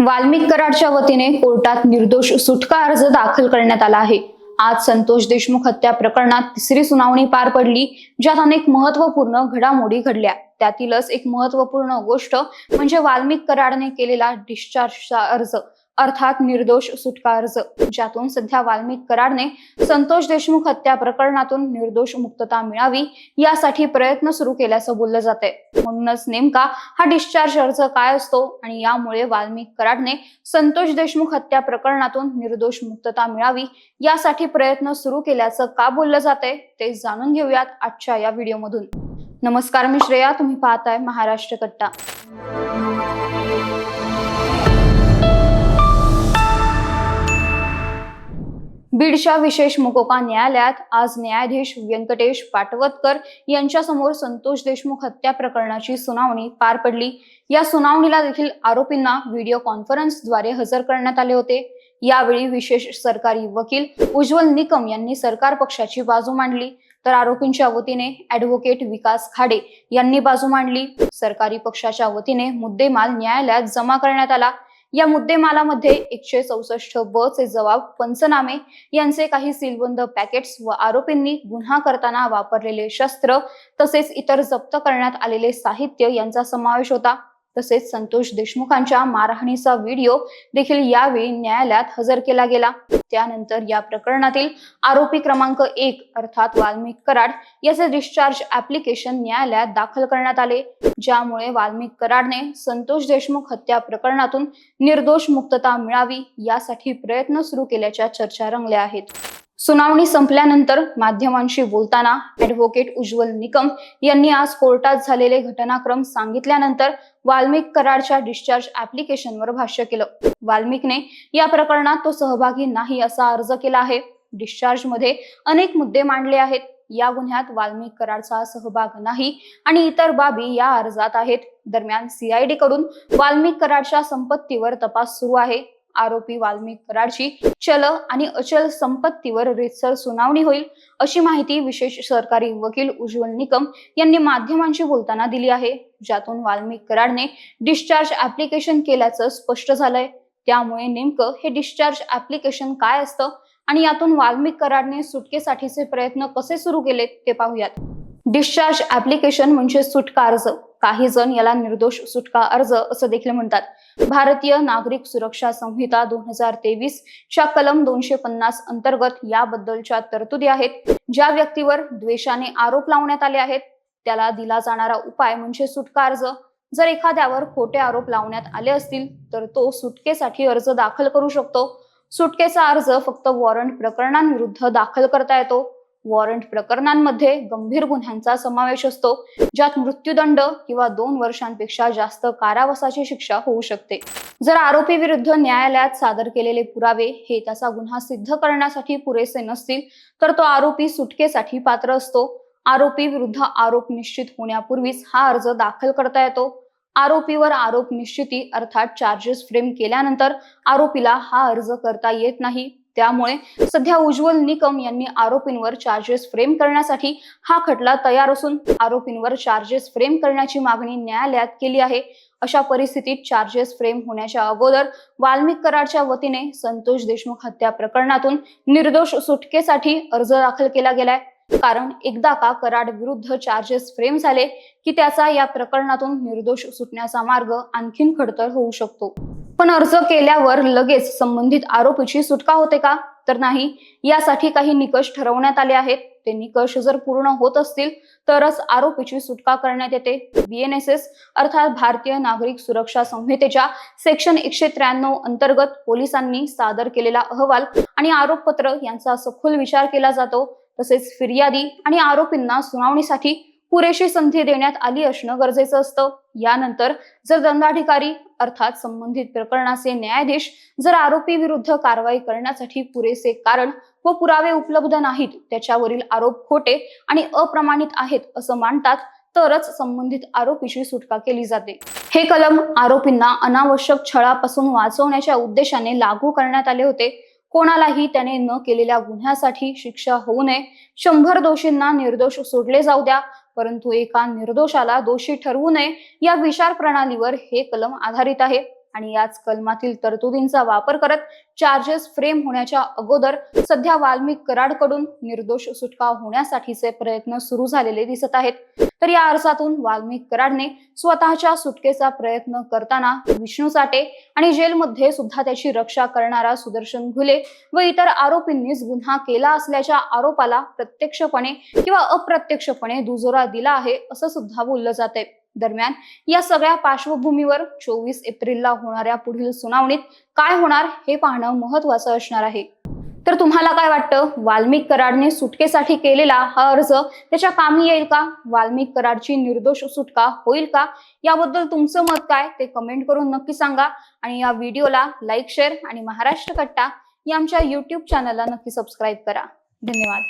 वाल्मिक कराडच्या वतीने कोर्टात निर्दोष सुटका अर्ज दाखल करण्यात आला आहे. आज संतोष देशमुख हत्या प्रकरणात तिसरी सुनावणी पार पडली ज्यात अनेक महत्त्वपूर्ण घडामोडी घडल्या. त्यातीलच एक महत्त्वपूर्ण गोष्ट म्हणजे वाल्मिक कराडने केलेला डिस्चार्जचा अर्ज. अर्थात निर्दोष सुटका अर्ज ज्यातून सध्या वाल्मिक कराडने संतोष देशमुख हत्या प्रकरणातून निर्दोष मुक्तता मिळावी यासाठी प्रयत्न सुरू केल्याचं बोललं जाते म्हणूनच नेमका हा डिस्चार्ज अर्ज काय असतो आणि यामुळे वाल्मिक कराडने संतोष देशमुख हत्या प्रकरणातून निर्दोष मुक्तता मिळावी यासाठी प्रयत्न सुरू केल्याचं का बोललं जाते ते जाणून घेऊयात आजच्या या व्हिडिओमधून नमस्कार मी श्रेया तुम्ही पाहताय महाराष्ट्र कट्टा. बीडच्या विशेष मुकोका न्यायालयात आज न्यायाधीश व्यंकटेश पाटवतकर यांच्यासमोर संतोष देशमुख हत्या प्रकरणाची सुनावणी पार पडली. या सुनावणीला देखील आरोपींना व्हिडिओ कॉन्फरन्सद्वारे हजर करण्यात आले होते. यावेळी विशेष सरकारी वकील उज्ज्वल निकम यांनी सरकार पक्षाची बाजू मांडली. तर आरोपींच्या वतीने ऍडव्होकेट विकास खाडे यांनी बाजू मांडली. सरकारी पक्षाच्या वतीने मुद्देमाल न्यायालयात जमा करण्यात आला. या मुद्देमालामध्ये एकशे चौसष्ट ब चे जबाब पंचनामे यांचे काही सीलबंद पॅकेट्स व आरोपींनी गुन्हा करताना वापरलेले शस्त्र तसेच इतर जप्त करण्यात आलेले साहित्य यांचा समावेश होता. तसेच संतोष देशमुखांच्या मारहाणीचा व्हिडिओ देखील यावेळी न्यायालयात हजर केला गेला. त्यानंतर या प्रकरणातील आरोपी क्रमांक एक अर्थात वाल्मिक कराड याचे डिस्चार्ज ऍप्लिकेशन न्यायालयात दाखल करण्यात आले. ज्यामुळे वाल्मिक कराडने संतोष देशमुख हत्या प्रकरणातून निर्दोष मुक्तता मिळावी यासाठी प्रयत्न सुरू केल्याच्या चर्चा रंगल्या आहेत. सुनावणी संपल्यानंतर माध्यमांशी बोलताना ऍडव्होकेट उज्ज्वल निकम यांनी आज कोर्टात झालेले घटनाक्रम सांगितल्यानंतर वाल्मिक कराडच्या डिस्चार्ज ऍप्लिकेशनवर भाष्य केलं. वाल्मिकने या प्रकरणात तो सहभागी नाही असा अर्ज केला आहे. डिस्चार्जमध्ये अनेक मुद्दे मांडले आहेत. या गुन्ह्यात वाल्मिक कराडचा सहभाग नाही आणि इतर बाबी या अर्जात आहेत. दरम्यान सीआयडी कडून वाल्मिक कराडच्या संपत्तीवर तपास सुरू आहे. आरोपी वाल्मिक कराडची चल आणि अचल संपत्तीवर रितसर सुनावणी होईल अशी माहिती विशेष सरकारी वकील उज्ज्वल निकम यांनी माध्यमांशी बोलताना दिली आहे. ज्यातून वाल्मिक कराडने डिस्चार्ज ऍप्लिकेशन केल्याचं स्पष्ट झालंय. त्यामुळे नेमकं हे डिस्चार्ज ऍप्लिकेशन काय असतं आणि यातून वाल्मिक कराडने सुटकेसाठीचे प्रयत्न कसे सुरू केले ते पाहूयात. डिस्चार्ज ऍप्लिकेशन म्हणजे सुटका अर्ज. काही जण याला निर्दोष सुटका अर्ज असं देखील म्हणतात. भारतीय नागरिक सुरक्षा संहिता दोन हजार तेवीस च्या कलम दोनशे पन्नास अंतर्गत याबद्दलच्या तरतुदी आहेत. ज्या व्यक्तीवर द्वेषाने आरोप लावण्यात आले आहेत त्याला दिला जाणारा उपाय म्हणजे सुटका अर्ज. जर एखाद्यावर खोटे आरोप लावण्यात आले असतील तर तो सुटकेसाठी अर्ज दाखल करू शकतो. सुटकेचा अर्ज फक्त वॉरंट प्रकरणांविरुद्ध दाखल करता येतो. वॉरंट प्रकरणांमध्ये गंभीर गुन्ह्यांचा समावेश असतो ज्यात मृत्यूदंड किंवा दोन वर्षांपेक्षा जास्त कारावासाची शिक्षा होऊ शकते. जर आरोपी विरुद्ध न्यायालयात सादर केलेले पुरावे हे त्याचा गुन्हा सिद्ध करण्यासाठी पुरेसे नसतील तर तो आरोपी सुटकेसाठी पात्र असतो. आरोपी विरुद्ध आरोप निश्चित होण्यापूर्वीच हा अर्ज दाखल करता येतो. आरोपीवर आरोप निश्चिती अर्थात चार्जेस फ्रेम केल्यानंतर आरोपीला हा अर्ज करता येत नाही. त्यामुळे सध्या उज्ज्वल निकम यांनी आरोपींवर चार्जेस फ्रेम करण्यासाठी हा खटला तयार असून आरोपींवर चार्जेस फ्रेम करण्याची मागणी न्यायालयात केली आहे. अशा परिस्थितीत चार्जेस फ्रेम होण्याच्या अगोदर वाल्मिक कराडच्या वतीने संतोष देशमुख हत्या प्रकरणातून निर्दोष सुटकेसाठी अर्ज दाखल केला गेलाय. कारण एकदा का कराड विरुद्ध चार्जेस फ्रेम झाले की त्याचा या प्रकरणातून निर्दोष सुटण्याचा मार्ग आणखीन खडतर होऊ शकतो. पण अर्ज केल्यावर लगेच संबंधित आरोपीची सुटका होते का? तर नाही. यासाठी काही निकष ठरवण्यात आले आहेत. ते निकष जर पूर्ण होत असतील तरच आरोपीची सुटका करण्यात येते. बीएनएसएस अर्थात भारतीय नागरिक सुरक्षा संहितेच्या सेक्शन एकशे त्र्याण्णव अंतर्गत पोलिसांनी सादर केलेला अहवाल आणि आरोपपत्र यांचा सखोल विचार केला जातो. तसेच फिर्यादी आणि आरोपींना सुनावणीसाठी पुरेशी संधी देण्यात आली असणं गरजेचं असतं. यानंतर जर दंडाधिकारी अर्थात संबंधित प्रकरणाचे न्यायाधीश जर आरोपी विरुद्ध कारवाई करण्यासाठी पुरेसे कारण व पुरावे उपलब्ध नाहीत त्याच्यावरील आरोप खोटे आणि अप्रमाणित आहेत असं मानतात तरच संबंधित आरोपीची सुटका केली जाते. हे कलम आरोपींना अनावश्यक छळापासून वाचवण्याच्या उद्देशाने लागू करण्यात आले होते. कोणालाही त्याने न केलेल्या गुन्ह्यासाठी शिक्षा होऊ नये. शंभर दोषींना निर्दोष सोडले जाऊ द्या. परंतु एका निर्दोषाला दोषी ठरवू नये या विचार प्रणालीवर हे कलम आधारित आहे. आणि याच कलमातील तरतुदींचा वापर करत चार्जेस फ्रेम होण्याच्या अगोदर सध्या वाल्मिक कराडकडून निर्दोष सुटका होण्यासाठीचे प्रयत्न सुरू झालेले दिसत आहेत. तर या अर्जातून वाल्मिक कराडने स्वतःच्या सुटकेचा प्रयत्न करताना विष्णू साठे आणि जेलमध्ये सुद्धा त्याची रक्षा करणारा सुदर्शन घुले व इतर आरोपींनीच गुन्हा केला असल्याच्या आरोपाला प्रत्यक्षपणे किंवा अप्रत्यक्षपणे दुजोरा दिला आहे असं सुद्धा बोललं जाते दरम्यान या सगळ्या पार्श्वभूमीवर चोवीस एप्रिलला होणाऱ्या पुढील सुनावणीत काय होणार हे पाहणं महत्वाचं असणार आहे. तर तुम्हाला काय वाटतं? वाल्मिक कराडने सुटकेसाठी केलेला हा अर्ज त्याच्या कामी येईल का? वाल्मिक कराडची निर्दोष सुटका होईल का? याबद्दल तुमचं मत काय? ते कमेंट करून नक्की सांगा आणि या व्हिडिओला लाईक शेअर आणि महाराष्ट्र कट्टा या आमच्या युट्यूब चॅनलला नक्की सबस्क्राईब करा. धन्यवाद.